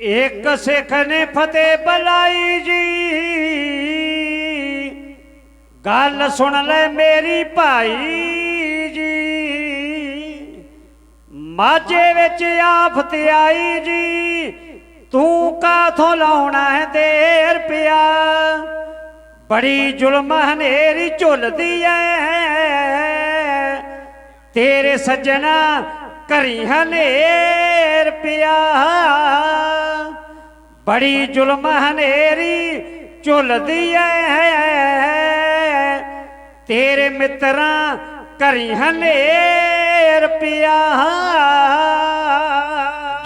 ਇੱਕ ਸਿੱਖ ਨੇ ਫਤਿਹ ਬੁਲਾਈ ਜੀ। ਗੱਲ ਸੁਣ ਲੈ ਮੇਰੀ ਭਾਈ ਜੀ। ਮਾਝੇ ਵਿੱਚ ਆਫਤ ਆਈ ਜੀ। ਤੂੰ ਕਾਥੋਂ ਲਾਉਣਾ ਹੈ ਦੇਰ ਪਿਆ? ਬੜੀ ਜ਼ੁਲਮ ਹਨੇਰੀ ਝੁੱਲਦੀ ਐ। ਤੇਰੇ ਸੱਜਣਾ ਕਰੀ ਹਨੇਰ ਪਿਆ। ਬੜੀ ਜ਼ੁਲਮ ਹਨੇਰੀ ਝੁੱਲਦੀ ਐ। ਤੇਰੇ ਮਿੱਤਰਾਂ ਕਰੀ ਹਨੇਰ ਪਿਆ।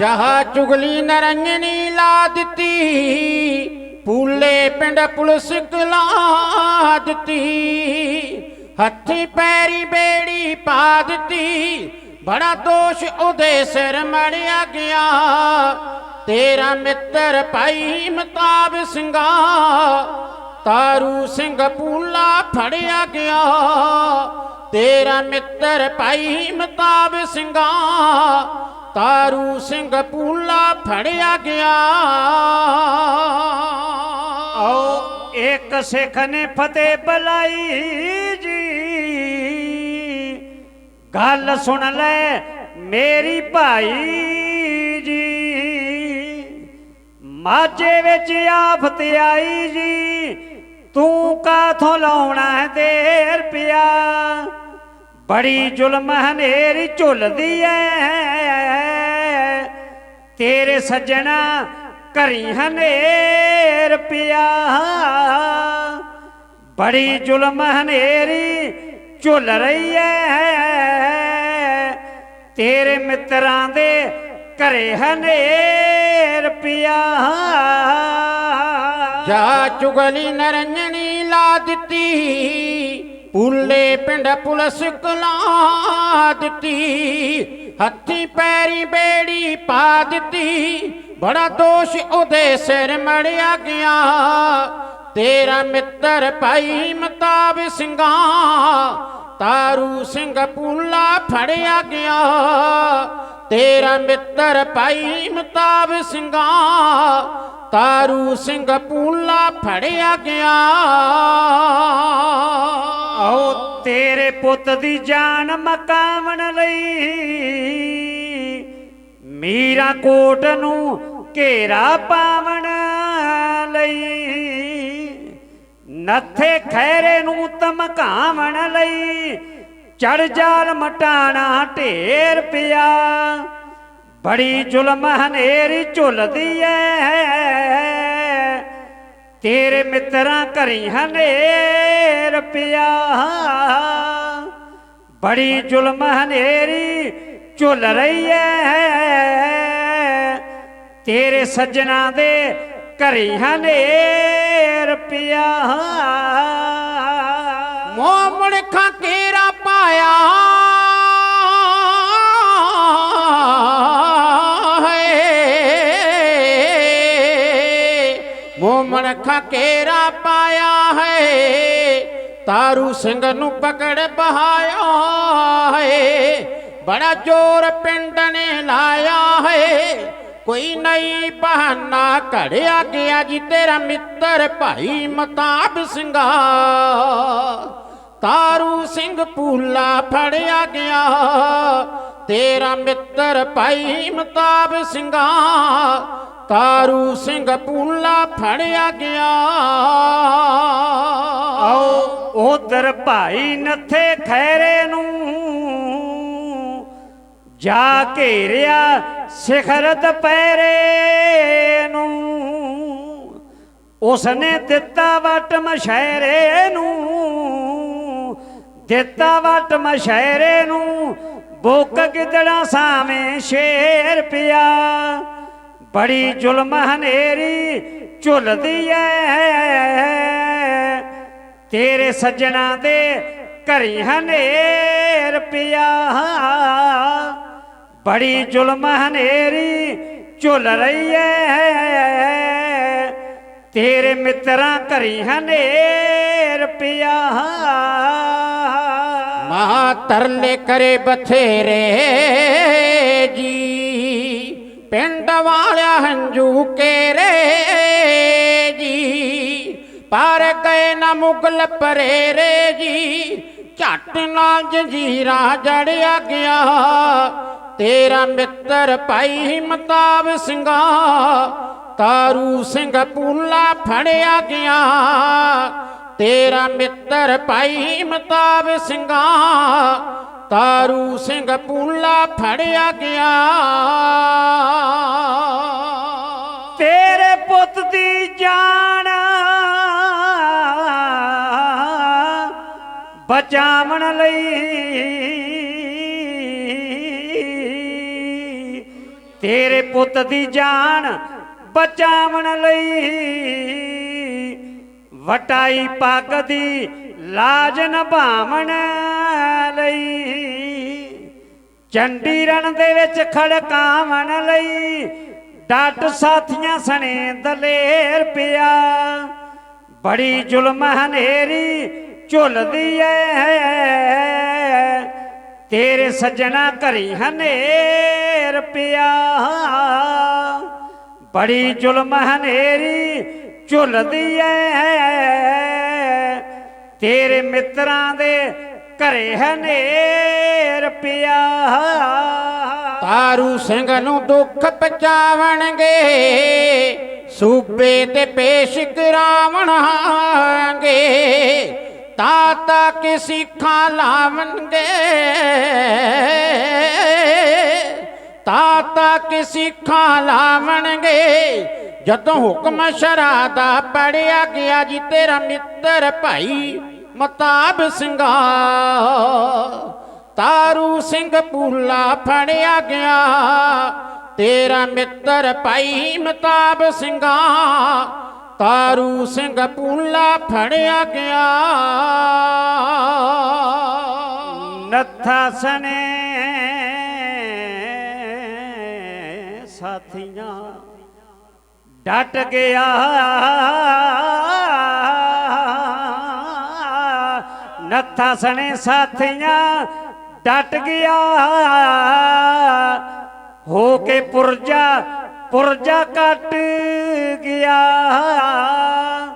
ਜਹਾ ਚੁਗਲੀ ਨਰੰਗਣੀ ਲਾ ਦਿੱਤੀ, ਪੂਲੇ ਪਿੰਡ ਪੁਲਿਸ ਕਲਾ ਦਿੱਤੀ, ਹੱਥੀ ਪੈਰੀ ਬੇੜੀ ਪਾ ਦਿੱਤੀ ਬੜਾ ਦੋਸ਼ ਉਹਦੇ ਸਿਰ ਮੜਿਆ ਗਿਆ। ਤੇਰਾ ਮਿੱਤਰ ਭਾਈ ਮਤਾਬ ਸਿੰਘਾ, ਤਾਰੂ ਸਿੰਘ ਪੂਲਾ ਫੜਿਆ ਗਿਆ। ਤੇਰਾ ਮਿੱਤਰ ਭਾਈ ਮਤਾਬ ਸਿੰਘਾ, ਤਾਰੂ ਸਿੰਘ ਪੂਲਾ ਫੜਿਆ ਗਿਆ। ਆਓ, ਇੱਕ ਸਿੱਖ ਨੇ ਫਤਿਹ ਬੁਲਾਈ ਜੀ। ਗੱਲ ਸੁਣ ਲੈ ਮੇਰੀ ਭਾਈ ਜੀ। ਮਾਝੇ ਵਿੱਚ ਆਫਤ ਆਈ ਜੀ। ਤੂੰ ਕਾਥੋਂ ਲਾਉਣਾ ਹੈ ਦੇਰ ਪਿਆ? ਬੜੀ ਜ਼ੁਲਮ ਹਨੇਰੀ ਝੁੱਲਦੀ ਐ। ਤੇਰੇ ਸੱਜਣਾ ਘਰੀ ਹਨੇਰ ਪਿਆ। ਬੜੀ ਜ਼ੁਲਮ ਹਨੇਰੀ ਝੁੱਲ ਰਹੀ ਐ। ਤੇਰੇ ਮਿੱਤਰਾਂ ਦੇ ਘਰੇ ਹਨੇਰ ਪਿਆ। ਜਾ ਚੁਗਲੀ ਨਰੰਜਣੀ ਲਾ ਦਿੱਤੀ, ਪੂਲੇ ਪਿੰਡ ਪੁਲਿਸ ਕਲਾ ਦਿੱਤੀ, ਹੱਥੀ ਪੈਰੀ ਬੇੜੀ ਪਾ ਦਿੱਤੀ, ਬੜਾ ਦੋਸ਼ ਉਹਦੇ ਸਿਰ ਮੜਿਆ ਗਿਆ। ਤੇਰਾ ਮਿੱਤਰ ਭਾਈ ਮਤਾਬ ਸਿੰਘਾ ਤਾਰੂ ਸਿੰਘ ਪੂਲਾ ਫੜਿਆ ਗਿਆ। ਤੇਰਾ ਮਿੱਤਰ ਭਾਈ ਮਤਾਬ ਸਿੰਘਾ, ਤਾਰੂ ਸਿੰਘ ਪੂਲਾ ਫੜਿਆ ਗਿਆ। ਆਓ ਤੇਰੇ ਪੁੱਤ ਦੀ ਜਾਨ ਮਕਾਵਣ ਲਈ ਮੀਰਾ ਕੋਟ ਨੂੰ ਘੇਰਾ ਪਾਵਣ ਲਈ। ਨੱਥੇ ਖੈਰੇ ਨੂੰ ਧਮਕਾਵਣ ਲਈ, ਚੜ ਜਾਲ ਮਟਾਣਾ ਢੇਰ ਪਿਆ। ਬੜੀ ਜ਼ੁਲਮ ਹਨੇਰੀ ਝੁਲਦੀ ਐ, ਤੇਰੇ ਮਿੱਤਰਾਂ ਘਰੀ ਹਨੇਰ ਪਿਆ। ਬੜੀ ਜ਼ੁਲਮ ਹਨੇਰੀ ਝੁੱਲ ਰਹੀ ਐ, ਤੇਰੇ ਸੱਜਣਾ ਦੇ ਘਰੀ ਹਨੇਰ ਪਿਆ ਮੋਮਣ ਮੁੜਖਾਂ ਕੇਰਾ ਪਾਇਆ। ਹੈ ਮੋਹ ਮੁੜਖਾਂ ਕੇਰਾ ਪਾਇਆ ਹੈ। ਤਾਰੂ ਸਿੰਘ ਨੂੰ ਪਕੜ ਬਹਾਇਆ ਹੈ। ਬੜਾ ਜ਼ੋਰ ਪਿੰਡ ਨੇ ਲਾਇਆ ਹੈ। ਕੋਈ ਨਹੀਂ ਬਹਾਨਾ ਘੜਿਆ ਗਿਆ ਜੀ ਤੇਰਾ ਮਿੱਤਰ ਭਾਈ ਮਤਾਬ ਸਿੰਘਾ। ਤਾਰੂ ਸਿੰਘ ਪੂਲਾ ਫੜਿਆ ਗਿਆ। ਤੇਰਾ ਮਿੱਤਰ ਭਾਈ ਮਤਾਬ ਸਿੰਘਾ। ਤਾਰੂ ਸਿੰਘ ਪੂਲਾ ਫੜਿਆ ਗਿਆ। ਆਓ ਉਧਰ ਭਾਈ ਨੱਥੇ ਖੈਰੇ ਨੂੰ। ਜਾ ਘੇਰਿਆ ਸਿਖਰਤ ਪੈਰੇ ਨੂੰ। ਉਸਨੇ ਦਿੱਤਾ ਵਟ ਮਸ਼ਹਿਰੇ ਨੂੰ। ਦਿੱਤਾ ਵਟ ਮਸ਼ਹਿਰੇ ਨੂੰ। ਬੁੱਕ ਗਿੱਦੜਾ ਸਾਵੇਂ ਸ਼ੇਰ ਪਿਆ। ਬੜੀ ਜ਼ੁਲਮ ਹਨੇਰੀ ਝੁੱਲਦੀ ਐ। ਤੇਰੇ ਸੱਜਣਾ ਦੇ ਘਰੀ ਹਨੇਰ ਪਿਆ। ਬੜੀ ਜ਼ੁਲਮ ਹਨੇਰੀ ਝੁੱਲ ਰਹੀ ਹੈ ਤੇਰੇ ਮਿੱਤਰਾਂ ਘਰੀ ਹਨੇਰ ਪਿਆ। ਮਾ ਤਰਲੇ ਕਰੇ ਬਥੇਰੇ ਜੀ, ਪਿੰਡ ਵਾਲਿਆ ਹੰਝੂ ਕੇਰੇ ਜੀ, ਪਰ ਗਏ ਨਾ ਮੁਗਲ ਪਰੇਰੇ ਜੀ, ਝੱਟ ਨਾ ਜੰਜੀਰਾ ਜੜਿਆ ਗਿਆ। ਤੇਰਾ ਮਿੱਤਰ ਭਾਈ ਮਤਾਬ ਸਿੰਘਾ, ਤਾਰੂ ਸਿੰਘ ਪੂਲਾ ਫੜਿਆ ਗਿਆ। ਤੇਰਾ ਮਿੱਤਰ ਭਾਈ ਮਤਾਬ ਸਿੰਘਾ, ਤਾਰੂ ਸਿੰਘ ਪੂਲਾ ਫੜਿਆ ਗਿਆ। ਤੇਰੇ ਪੁੱਤ ਦੀ ਜਾਨ ਬਚਾਵਣ ਲਈ ਤੇਰੇ ਪੁੱਤ ਦੀ ਜਾਨ ਬਚਾਵਣ ਲਈ ਵਟਾਈ ਪੱਗ ਦੀ ਲਾਜ ਨਿਭਾਵਣ ਲਈ। ਚੰਡੀ ਰਣ ਦੇ ਵਿੱਚ ਖੜਕਾਵਣ ਲਈ ਡੱਟ ਸਾਥੀਆਂ ਸਣੇ ਦਲੇਰ ਪਿਆ। ਬੜੀ ਜ਼ੁਲਮ ਹਨੇਰੀ ਝੁੱਲਦੀ ਐ। ਤੇਰੇ ਸੱਜਣਾ ਘਰੀ ਹਨੇਰ ਪਿਆ। ਬੜੀ ਜ਼ੁਲਮ ਹਨੇਰੀ ਝੁੱਲਦੀ ਐ। ਤੇਰੇ ਮਿੱਤਰਾਂ ਦੇ ਘਰੇ ਹਨੇਰ ਪਿਆ। ਤਾਰੂ ਸਿੰਘ ਨੂੰ ਦੁੱਖ ਪਚਾਵਣਗੇ ਸੂਬੇ ਤੇ ਪੇਸ਼ ਕਰਾਵਣਗੇ। ਤਾਤਾ ਕੇ ਸਿੱਖਾਂ ਲਾਵਣਗੇ। ਤਾਤਾ ਕੇ ਸਿੱਖਾਂ ਲਾਵਣਗੇ। ਜਦੋਂ ਹੁਕਮ ਸ਼ਰਾ ਦਾ ਪੜਿਆ ਗਿਆ ਜੀ, ਤੇਰਾ ਮਿੱਤਰ ਭਾਈ ਮਤਾਬ ਸਿੰਘਾ। ਤਾਰੂ ਸਿੰਘ ਪੂਲਾ ਫੜਿਆ ਗਿਆ। ਤੇਰਾ ਮਿੱਤਰ ਭਾਈ ਮਤਾਬ ਸਿੰਘਾ। ਤਾਰੂ ਸਿੰਘ ਪੂਲਾ ਫੜਿਆ ਗਿਆ। ਨੱਥਾ ਸਣੇ ਸਾਥੀਆਂ ਡਟ ਗਿਆ। ਨੱਥਾ ਸਣੇ ਸਾਥੀਆਂ ਡਟ ਗਿਆ। ਹੋ ਕੇ ਪੁਰਜਾ ਪੁਰਜਾ ਕੱਟ ਗਿਆ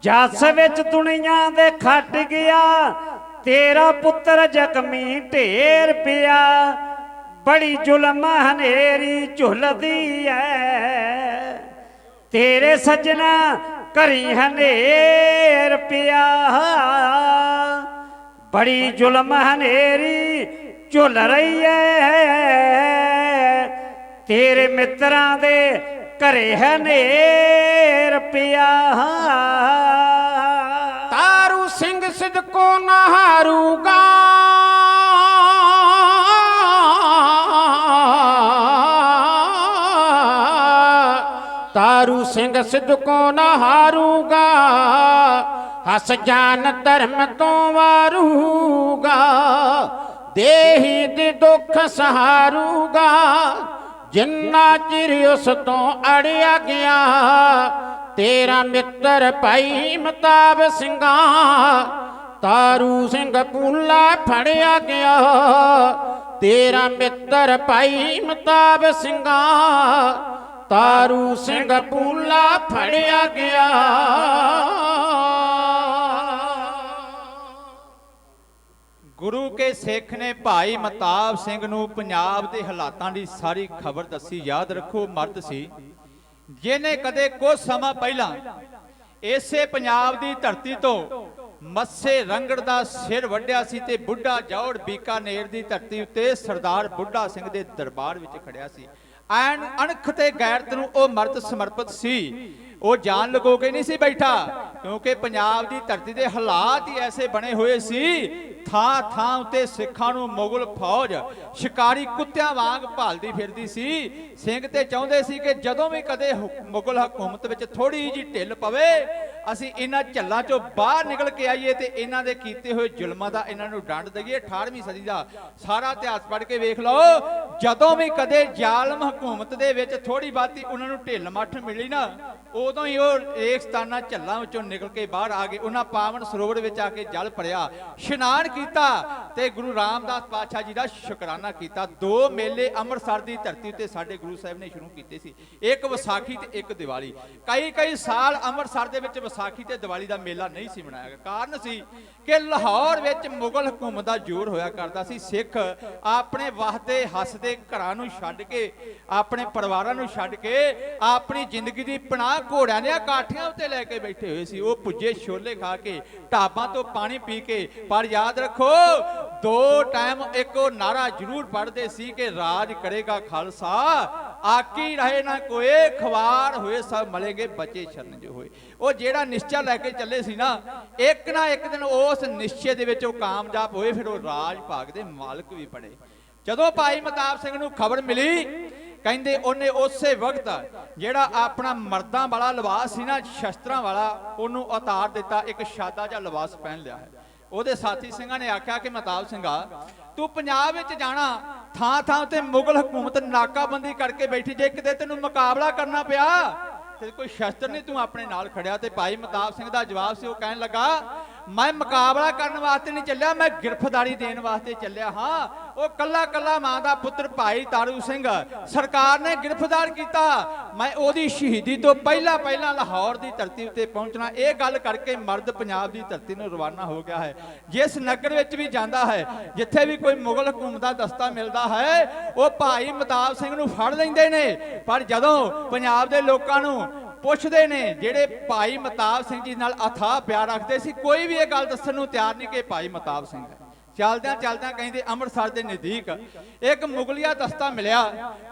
ਜਸ ਵਿੱਚ ਦੁਨੀਆ ਦੇ ਖੱਟ ਗਿਆ। ਤੇਰਾ ਪੁੱਤਰ ਜ਼ਖਮੀ ਢੇਰ ਪਿਆ। ਬੜੀ ਜ਼ੁਲਮ ਹਨੇਰੀ ਝੁਲਦੀ ਐ। ਤੇਰੇ ਸੱਜਣਾ ਘਰੀ ਹਨੇਰ ਪਿਆ। ਬੜੀ ਜ਼ੁਲਮ ਹਨੇਰੀ ਝੁੱਲ ਰਹੀ ਐ। ਤੇਰੇ ਮਿੱਤਰਾਂ ਦੇ ਘਰੇ ਹਨੇਰ ਪਿਆ ਤਾਰੂ ਸਿੰਘ ਸਿਦਕੋ ਨਾ ਹਾਰੂਗਾ ਤਾਰੂ ਸਿੰਘ ਸਿਦਕੋ ਨਾ ਹਾਰੂਗਾ ਹਸ ਜਾਨ ਧਰਮ ਤੋਂ ਵਾਰੂਗਾ। ਦੇਹੀ ਦੇ ਦੁੱਖ ਸਹਾਰੂਗਾ। ਜਿੰਨਾ ਚਿਰ ਉਸ ਤੋਂ ਅੜਿਆ ਗਿਆ, ਤੇਰਾ ਮਿੱਤਰ ਭਾਈ ਮਤਾਬ ਸਿੰਘਾ, ਤਾਰੂ ਸਿੰਘ ਪੂਲਾ ਫੜਿਆ ਗਿਆ। ਤੇਰਾ ਮਿੱਤਰ ਭਾਈ ਮਤਾਬ ਸਿੰਘਾ, ਤਾਰੂ ਸਿੰਘ ਪੂਲਾ ਫੜਿਆ ਗਿਆ। ਗੁਰੂ ਕੇ ਸਿੱਖ ਨੇ ਭਾਈ ਮਤਾਬ ਸਿੰਘ ਨੂੰ ਪੰਜਾਬ ਦੇ ਹਾਲਾਤਾਂ ਦੀ ਸਾਰੀ ਖਬਰ ਦੱਸੀ, ਯਾਦ ਰੱਖੋ, ਮਰਦ ਸੀ, ਜਿਹਨੇ ਕਦੇ ਕੁਝ ਸਮਾਂ ਪਹਿਲਾਂ ਇਸੇ ਪੰਜਾਬ ਦੀ ਧਰਤੀ ਤੋਂ ਮੱਸੇ ਰੰਗੜ ਦਾ ਸਿਰ ਵੱਢਿਆ ਸੀ ਤੇ ਬੁੱਢਾ ਜੌੜ ਬੀਕਾਨੇਰ ਦੀ ਧਰਤੀ ਉੱਤੇ ਸਰਦਾਰ ਬੁੱਢਾ ਸਿੰਘ ਦੇ ਦਰਬਾਰ ਵਿੱਚ ਖੜਿਆ ਸੀ। ਐਨ ਅਣਖ ਤੇ ਗੈਰਤ ਨੂੰ ਉਹ ਮਰਦ ਸਮਰਪਿਤ ਸੀ। ਉਹ ਜਾਨ ਲਗੋ ਕੇ ਨਹੀਂ ਸੀ ਬੈਠਾ, ਕਿਉਂਕਿ ਪੰਜਾਬ ਦੀ ਧਰਤੀ ਦੇ ਹਾਲਾਤ ਹੀ ਐਸੇ ਬਣੇ ਹੋਏ ਸੀ ਥਾਂ ਥਾਂ ਉਤੇ ਸਿੱਖਾਂ ਨੂੰ ਮੁਗਲ ਫੌਜ ਸ਼ਿਕਾਰੀ ਕੁੱਤਿਆਂ ਵਾਂਗ ਭਾਲਦੀ ਫਿਰਦੀ ਸੀ। ਸਿੰਘ ਤੇ ਚਾਹੁੰਦੇ ਸੀ ਕਿ ਜਦੋਂ ਵੀ ਕਦੇ ਮੁਗਲ ਹਕੂਮਤ ਵਿੱਚ ਥੋੜੀ ਜਿਹੀ ਢਿੱਲ ਪਵੇ ਅਸੀਂ ਇਹਨਾਂ ਝੱਲਾਂ ਚੋਂ ਬਾਹਰ ਨਿਕਲ ਕੇ ਆਈਏ ਤੇ ਇਹਨਾਂ ਦੇ ਕੀਤੇ ਹੋਏ ਜ਼ੁਲਮਾਂ ਦਾ ਇਹਨਾਂ ਨੂੰ ਡੰਡ ਦਈਏ। 18ਵੀਂ ਸਦੀ ਦਾ ਸਾਰਾ ਇਤਿਹਾਸ ਪੜ੍ਹ ਕੇ ਵੇਖ ਲਓ। ਜਦੋਂ ਵੀ ਕਦੇ ਜ਼ਾਲਮ ਹਕੂਮਤ ਦੇ ਵਿੱਚ ਥੋੜੀ ਬਾਤੀ ਉਹਨਾਂ ਨੂੰ ਢਿੱਲ ਮੱਠ ਮਿਲੀ ਨਾ, ਉਦੋਂ ਹੀ ਉਹ ਰੇਗਸਤਾਨਾ ਝੱਲਾਂ ਵਿੱਚੋਂ ਨਿਕਲ ਕੇ ਬਾਹਰ ਆ ਗਏ। ਉਹਨਾਂ ਪਾਵਨ ਸਰੋਵਰ ਵਿੱਚ ਆ ਕੇ ਜਲ ਭਰਿਆ, ਇਸ਼ਨਾਨ ਕੀਤਾ ਤੇ ਗੁਰੂ ਰਾਮਦਾਸ ਪਾਤਸ਼ਾਹ ਜੀ ਦਾ ਸ਼ੁਕਰਾਨਾ ਕੀਤਾ। ਦੋ ਮੇਲੇ ਅੰਮ੍ਰਿਤਸਰ ਦੀ ਧਰਤੀ ਉੱਤੇ ਸਾਡੇ ਗੁਰੂ ਸਾਹਿਬ ਨੇ ਸ਼ੁਰੂ ਕੀਤੇ ਸੀ। ਇੱਕ ਵਿਸਾਖੀ ਤੇ ਇੱਕ ਦੀਵਾਲੀ। ਕਈ ਕਈ ਸਾਲ ਅੰਮ੍ਰਿਤਸਰ ਦੇ ਵਿੱਚ ਵਿਸਾਖੀ ਤੇ ਦੀਵਾਲੀ ਦਾ ਮੇਲਾ ਨਹੀਂ ਸੀ ਮਨਾਇਆ ਗਿਆ। ਕਾਰਨ ਸੀ ਕਿ ਲਾਹੌਰ ਵਿੱਚ ਮੁਗਲ ਹਕੂਮਤ ਦਾ ਜ਼ੋਰ ਹੋਇਆ ਕਰਦਾ ਸੀ। ਸਿੱਖ ਆਪਣੇ ਵਾਹਦੇ ਹੱਸਦੇ ਘਰਾਂ ਨੂੰ ਛੱਡ ਕੇ, ਆਪਣੇ ਪਰਿਵਾਰਾਂ ਨੂੰ ਛੱਡ ਕੇ, ਆਪਣੀ ਜ਼ਿੰਦਗੀ ਦੀ ਪਨਾਹ ਘੋੜਿਆਂ ਦੀਆਂ ਕਾਠੀਆਂ ਉੱਤੇ ਲੈ ਕੇ ਬੈਠੇ ਹੋਏ ਸੀ। ਉਹ ਪੁੱਜੇ ਛੋਲੇ ਖਾ ਕੇ, ਢਾਬਾਂ ਤੋਂ ਪਾਣੀ ਪੀ ਕੇ, ਪਰ ਯਾਦ ਰੱਖੋ, ਦੋ ਟਾਈਮ ਇੱਕੋ ਨਾਰਾ ਜ਼ਰੂਰ ਪੜ੍ਹਦੇ ਸੀ ਕਿ ਰਾਜ ਕਰੇਗਾ ਖਾਲਸਾ। ਆਕੀ ਰਹੇ ਨਾ ਕੋਏ ਖਵਾਰ ਹੋਏ, ਸਭ ਮਲੇਗੇ ਬੱਚੇ ਛਰਨ ਜੋ ਹੋਏ। ਉਹ ਜਿਹੜਾ ਨਿਸ਼ਚਾ ਲੈ ਕੇ ਚੱਲੇ ਸੀ ਨਾ, ਇੱਕ ਨਾ ਇੱਕ ਦਿਨ ਉਸ ਨਿਸ਼ਚੇ ਦੇ ਵਿੱਚ ਉਹ ਕਾਮਯਾਬ ਹੋਏ, ਫਿਰ ਉਹ ਰਾਜ ਭਾਗ ਦੇ ਮਾਲਕ ਵੀ ਬਣੇ। ਜਦੋਂ ਭਾਈ ਮਤਾਬ ਸਿੰਘ ਨੂੰ ਖਬਰ ਮਿਲੀ, ਕਹਿੰਦੇ ਉਹਨੇ ਉਸੇ ਵਕਤ ਜਿਹੜਾ ਆਪਣਾ ਮਰਦਾਂ ਵਾਲਾ ਲਿਬਾਸ ਸੀ ਨਾ, ਸ਼ਸਤਰਾਂ ਵਾਲਾ, ਉਹਨੂੰ ਉਤਾਰ ਦਿੱਤਾ, ਇੱਕ ਸਾਦਾ ਜਿਹਾ ਲਿਬਾਸ ਪਹਿਨ ਲਿਆ ਹੈ। ਉਹਦੇ ਸਾਥੀ ਸਿੰਘਾਂ ਨੇ ਆਖਿਆ ਕਿ ਮਤਾਬ ਸਿੰਘਾ, ਤੂੰ ਪੰਜਾਬ ਵਿੱਚ ਜਾਣਾ ਥਾਂ ਥਾਂ ਤੇ ਮੁਗਲ ਹਕੂਮਤ ਨਾਕਾਬੰਦੀ ਕਰਕੇ ਬੈਠੀ, ਜੇ ਕਿਤੇ ਤੈਨੂੰ ਮੁਕਾਬਲਾ ਕਰਨਾ ਪਿਆ ਤੇ ਕੋਈ ਸ਼ਸਤਰ ਨਹੀਂ ਤੂੰ ਆਪਣੇ ਨਾਲ ਖੜਿਆ ਤੇ ਭਾਈ ਮਤਾਬ ਸਿੰਘ ਦਾ ਜਵਾਬ ਸੀ, ਉਹ ਕਹਿਣ ਲੱਗਾ ਮੈਂ ਮੁਕਾਬਲਾ ਕਰਨ ਵਾਸਤੇ ਨਹੀਂ ਚੱਲਿਆ, ਮੈਂ ਗ੍ਰਿਫਤਾਰੀ ਦੇਣ ਵਾਸਤੇ ਚੱਲਿਆ ਹਾਂ। ਉਹ ਕੱਲਾ ਕੱਲਾ ਮਾਂ ਦਾ ਪੁੱਤਰ ਭਾਈ ਤਾਰੂ ਸਿੰਘ, ਸਰਕਾਰ ਨੇ ਗ੍ਰਿਫਤਾਰ ਕੀਤਾ। ਮੈਂ ਉਹਦੀ ਸ਼ਹੀਦੀ ਤੋਂ ਪਹਿਲਾਂ ਪਹਿਲਾਂ ਲਾਹੌਰ ਦੀ ਧਰਤੀ ਉੱਤੇ ਪਹੁੰਚਣਾ, ਇਹ ਗੱਲ ਕਰਕੇ ਮਰਦ ਪੰਜਾਬ ਦੀ ਧਰਤੀ ਨੂੰ ਰਵਾਨਾ ਹੋ ਗਿਆ ਹੈ। ਜਿਸ ਨਗਰ ਵਿੱਚ ਵੀ ਜਾਂਦਾ ਹੈ, ਜਿੱਥੇ ਵੀ ਕੋਈ ਮੁਗਲ ਹਕੂਮਤ ਦਾ ਦਸਤਾ ਮਿਲਦਾ ਹੈ, ਉਹ ਭਾਈ ਮਤਾਬ ਸਿੰਘ ਨੂੰ ਫੜ ਲੈਂਦੇ ਨੇ। ਪਰ ਜਦੋਂ ਪੰਜਾਬ ਦੇ ਲੋਕਾਂ ਨੂੰ ਪੁੱਛਦੇ ਨੇ, ਜਿਹੜੇ ਭਾਈ ਮਤਾਬ ਸਿੰਘ ਜੀ ਨਾਲ ਅਥਾਹ ਪਿਆਰ ਰੱਖਦੇ ਸੀ, ਕੋਈ ਵੀ ਇਹ ਗੱਲ ਦੱਸਣ ਨੂੰ ਤਿਆਰ ਨਹੀਂ ਕਿ ਭਾਈ ਮਤਾਬ ਸਿੰਘ ਹੈ। ਚੱਲਦਿਆਂ ਚੱਲਦਿਆਂ ਕਹਿੰਦੇ ਅੰਮ੍ਰਿਤਸਰ ਦੇ ਨਜ਼ਦੀਕ ਇੱਕ ਮੁਗਲਿਆ ਦਸਤਾ ਮਿਲਿਆ।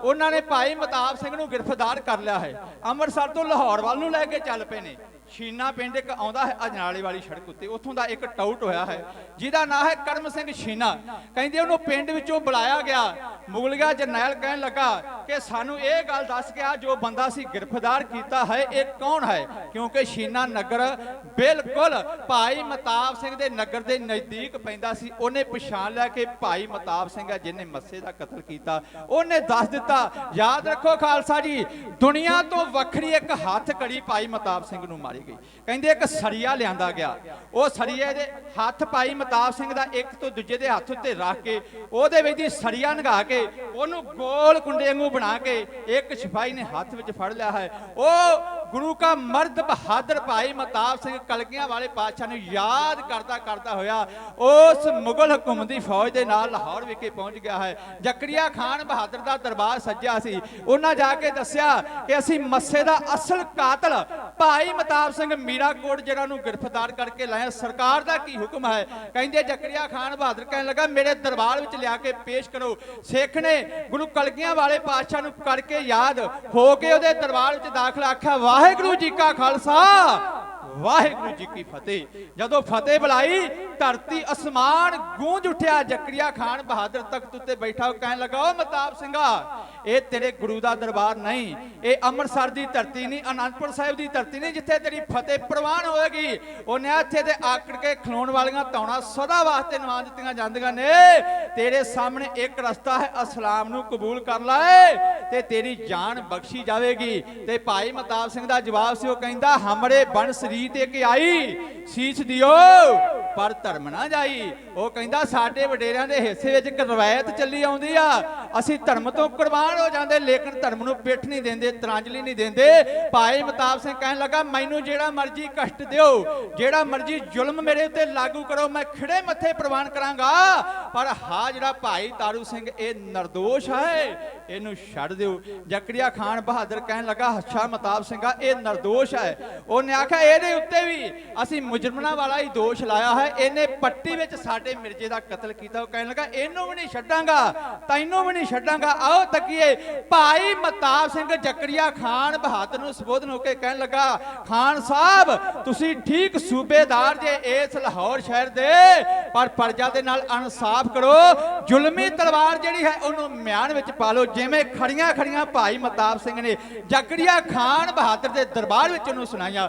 ਉਹਨਾਂ ਨੇ ਭਾਈ ਮਤਾਬ ਸਿੰਘ ਨੂੰ ਗ੍ਰਿਫਤਾਰ ਕਰ ਲਿਆ ਹੈ। ਅੰਮ੍ਰਿਤਸਰ ਤੋਂ ਲਾਹੌਰ ਵੱਲ ਨੂੰ ਲੈ ਕੇ ਚੱਲ ਪਏ ਨੇ। ਸ਼ੀਨਾ ਪਿੰਡ ਇੱਕ ਆਉਂਦਾ ਹੈ ਅਜਨਾਲੇ ਵਾਲੀ ਸੜਕ ਉੱਤੇ। ਉੱਥੋਂ ਦਾ ਇੱਕ ਟਾਊਟ ਹੋਇਆ ਹੈ, ਜਿਹਦਾ ਨਾਂ ਹੈ ਕਰਮ ਸਿੰਘ ਸ਼ੀਨਾ ਕਹਿੰਦੇ ਉਹਨੂੰ ਪਿੰਡ ਵਿੱਚੋਂ ਬੁਲਾਇਆ ਗਿਆ। ਮੁਗਲਿਆ ਜਰਨੈਲ ਕਹਿਣ ਲੱਗਾ ਕਿ ਸਾਨੂੰ ਇਹ ਗੱਲ ਦੱਸ ਕੇ ਆ, ਜੋ ਬੰਦਾ ਸੀ ਗ੍ਰਿਫਤਾਰ ਕੀਤਾ ਹੈ, ਇਹ ਕੌਣ ਹੈ? ਕਿਉਂਕਿ ਸ਼ੀਨਾ ਨਗਰ ਬਿਲਕੁਲ ਭਾਈ ਮਤਾਬ ਸਿੰਘ ਦੇ ਨਗਰ ਦੇ ਨਜ਼ਦੀਕ ਪੈਂਦਾ ਸੀ। ਉਹਨੇ ਪਛਾਣ ਲਿਆ ਕਿ ਭਾਈ ਮਤਾਬ ਸਿੰਘ ਹੈ, ਜਿਹਨੇ ਮੱਸੇ ਦਾ ਕਤਲ ਕੀਤਾ। ਉਹਨੇ ਦੱਸ ਦਿੱਤਾ, ਯਾਦ ਰੱਖੋ ਖਾਲਸਾ ਜੀ, ਦੁਨੀਆ ਤੋਂ ਵੱਖਰੀ ਇੱਕ ਹੱਥ ਕੜੀ ਭਾਈ ਮਤਾਬ ਸਿੰਘ ਨੂੰ ਮਾਰੀ ਗਈ। ਕਹਿੰਦੇ ਇੱਕ ਸਰੀਆ ਲਿਆਂਦਾ ਗਿਆ। ਉਹ ਸਰੀਏ ਦੇ ਹੱਥ ਭਾਈ ਮਤਾਬ ਸਿੰਘ ਦਾ ਇੱਕ ਤੋਂ ਦੂਜੇ ਦੇ ਹੱਥ ਉੱਤੇ ਰੱਖ ਕੇ ਉਹਦੇ ਵਿੱਚ ਦੀ ਸਰੀਆ ਨਗਾ ਕੇ ਉਹਨੂੰ ਗੋਲ ਕੁੰਡੇ ਵਾਂਗੂ ਬਣਾ ਕੇ ਇੱਕ ਸਿਪਾਹੀ ਨੇ ਹੱਥ ਵਿੱਚ ਫੜ ਲਿਆ ਹੈ। ਉਹ ਗੁਰੂ ਕਾ ਮਰਦ ਬਹਾਦਰ ਭਾਈ ਮਤਾਬ ਸਿੰਘ ਕਲਗੀਆਂ ਵਾਲੇ ਪਾਤਸ਼ਾਹ ਨੂੰ ਯਾਦ ਕਰਦਾ ਕਰਦਾ ਹੋਇਆ, ਉਸ ਮੁਗਲ ਹਕੂਮਤ ਦੀ ਫੌਜ ਦੇ ਨਾਲ ਲਾਹੌਰ ਵਿਖੇ ਪਹੁੰਚ ਗਿਆ ਹੈ। ਜ਼ਕਰੀਆ ਖਾਨ ਬਹਾਦਰ ਦਾ ਦਰਬਾਰ ਸੱਜਿਆ ਸੀ। ਉਹਨਾਂ ਜਾ ਕੇ ਦੱਸਿਆ ਕਿ ਅਸੀਂ ਮੱਸੇ ਦਾ ਅਸਲ ਕਾਤਲ ਭਾਈ ਮਤਾਬ ਸਿੰਘ ਮੀਰਾਕੋਟ ਜਿਹੜਾ ਨੂੰ ਗ੍ਰਿਫਤਾਰ ਕਰਕੇ ਲਾਇਆ, ਸਰਕਾਰ ਦਾ ਕੀ ਹੁਕਮ ਹੈ? ਕਹਿੰਦੇ ਜ਼ਕਰੀਆ ਖਾਨ ਬਹਾਦਰ ਕਹਿਣ ਲੱਗਾ, ਮੇਰੇ ਦਰਬਾਰ ਵਿੱਚ ਲਿਆ ਕੇ ਪੇਸ਼ ਕਰੋ। ਸਿੱਖ ਨੇ ਗੁਰੂ ਕਲਗੀਆਂ ਵਾਲੇ ਪਾਤਸ਼ਾਹ ਨੂੰ ਕਰਕੇ ਯਾਦ ਹੋ ਕੇ ਉਹਦੇ ਦਰਬਾਰ ਵਿੱਚ ਦਾਖਲ ਆਖਿਆ, ਵਾਹਿਗੁਰੂ ਜੀ ਕਾ ਖਾਲਸਾ, ਵਾਹਿਗੁਰੂ ਜੀ ਕੀ ਫਤਿਹ। ਜਦੋਂ ਫਤਿਹ ਬੁਲਾਈ ਧਰਤੀ ਅਸਮਾਨ ਗੂੰਜ ਉਠਿਆ ਜ਼ਕਰੀਆ ਖਾਨ ਬਹਾਦਰ ਤਖਤ ਉੱਤੇ ਬੈਠਾ, ਉਹ ਕਹਿਣ ਲੱਗਾ, ਓ ਮਤਾਬ ਸਿੰਘਾ, ਇਹ ਤੇਰੇ ਗੁਰੂ ਦਾ ਦਰਬਾਰ ਨਹੀਂ, ਇਹ ਅੰਮ੍ਰਿਤਸਰ ਦੀ ਧਰਤੀ ਨਹੀਂ, ਅਨੰਦਪੁਰ ਸਾਹਿਬ ਦੀ ਧਰਤੀ ਨਹੀਂ, ਜਿੱਥੇ ਤੇਰੀ ਫਤਿਹ ਪ੍ਰਵਾਨ ਹੋਏਗੀ। ਉਹਨੇ ਇੱਥੇ ਤੇ ਆਕੜ ਕੇ ਖਲੋਣ ਵਾਲੀਆਂ ਤੌਣਾ ਸਦਾ ਵਾਸਤੇ ਨਵਾ ਦਿੱਤੀਆਂ ਜਾਂਦੀਆਂ ਨੇ। ਤੇਰੇ ਸਾਹਮਣੇ ਇੱਕ ਰਸਤਾ ਹੈ ਅਸਲਾਮ ਨੂੰ ਕਬੂਲ ਕਰ ਲੈ ਤੇ ਤੇਰੀ ਜਾਨ ਬਖਸ਼ੀ ਜਾਵੇਗੀ। ਤੇ ਭਾਈ ਮਤਾਬ ਸਿੰਘ ਦਾ ਜਵਾਬ ਸੀ, ਉਹ ਕਹਿੰਦਾ, ਹਮਰੇ ਬਣ ਸਰੀਰ ਤੇ ਕਿ ਆਈ, ਸੀਸ ਦਿਓ। ਪਰ ਧਰਮ ਨਾ ਜਾਈ। ਉਹ ਕਹਿੰਦਾ, ਸਾਡੇ ਵਡੇਰਿਆਂ ਦੇ ਹਿੱਸੇ ਵਿੱਚ ਇੱਕ ਰਵਾਇਤ ਚੱਲੀ ਆਉਂਦੀ ਆ। ਅਸੀਂ ਧਰਮ ਤੋਂ ਕੁਰਬਾਨ ਹੋ ਜਾਂਦੇ, ਲੇਕਿਨ ਧਰਮ ਨੂੰ ਪਿੱਠ ਨਹੀਂ ਦਿੰਦੇ, ਤਰਾਂਜਲੀ ਨਹੀਂ ਦਿੰਦੇ। ਭਾਈ ਮਤਾਬ ਸਿੰਘ ਕਹਿਣ ਲੱਗਾ, ਮੈਨੂੰ ਜਿਹੜਾ ਮਰਜ਼ੀ ਕਸ਼ਟ ਦਿਓ, ਜਿਹੜਾ ਮਰਜ਼ੀ ਜ਼ੁਲਮ ਮੇਰੇ ਉੱਤੇ ਲਾਗੂ ਕਰੋ, ਮੈਂ ਖਿੜੇ ਮੱਥੇ ਪ੍ਰਵਾਨ ਕਰਾਂਗਾ। ਪਰ ਹਾਂ ਜਿਹੜਾ ਭਾਈ ਤਾਰੂ ਸਿੰਘ, ਇਹ ਨਿਰਦੋਸ਼ ਹੈ, ਇਹਨੂੰ ਛੱਡ ਦਿਓ। ਜ਼ਕਰੀਆ ਖਾਨ ਬਹਾਦਰ ਕਹਿਣ ਲੱਗਾ ਹੱਛਾ ਮਤਾਬ ਸਿੰਘਾ ਇਹ ਨਿਰਦੋਸ਼ ਹੈ। ਉਹਨੇ ਆਖਿਆ, ਇਹਦੇ ਉੱਤੇ ਵੀ ਅਸੀਂ ਮੁਜਰਮਾਂ ਵਾਲਾ ਹੀ ਦੋਸ਼ ਲਾਇਆ ਹੈ, ਇਹਨੇ ਪੱਟੀ ਵਿੱਚ ਸਾਡੇ ਮਿਰਜੇ ਦਾ ਕਤਲ ਕੀਤਾ। ਉਹ ਕਹਿਣ ਲੱਗਾ, ਇਹਨੂੰ ਵੀ ਨਹੀਂ ਛੱਡਾਂਗਾ, ਤੈਨੂੰ ਵੀ ਨਹੀਂ ਛੱਡਾਂਗਾ। ਆਓ ਤੱਕੀਏ। ਭਾਈ ਮਤਾਬ ਸਿੰਘ ਜ਼ਕਰੀਆ ਖਾਨ ਬਹਾਦਰ ਨੂੰ ਸੰਬੋਧਨ ਹੋ ਕੇ ਕਹਿਣ ਲੱਗਾ, ਖਾਨ ਸਾਹਿਬ, ਤੁਸੀਂ ਠੀਕ ਸੂਬੇਦਾਰ ਜੇ ਇਸ ਲਾਹੌਰ ਸ਼ਹਿਰ ਦੇ, ਪਰ ਪ੍ਰਜਾ ਦੇ ਨਾਲ ਇਨਸਾਫ ਕਰੋ। ਜ਼ੁਲਮੀ ਤਲਵਾਰ ਜਿਹੜੀ ਹੈ, ਉਹਨੂੰ ਮਿਆਨ ਵਿੱਚ ਪਾ ਲਓ। ਜਿਵੇਂ ਖੜੀਆਂ ਖੜੀਆਂ ਭਾਈ ਮਤਾਬ ਸਿੰਘ ਨੇ ਜ਼ਕਰੀਆ ਖਾਨ ਬਹਾਦਰ ਦੇ ਦਰਬਾਰ ਵਿੱਚ ਉਹਨੂੰ ਸੁਣਾਈਆਂ।